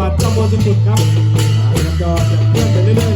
จังหวัดตำบลสมุดครับก็จะเลื่อนไปเรื่อย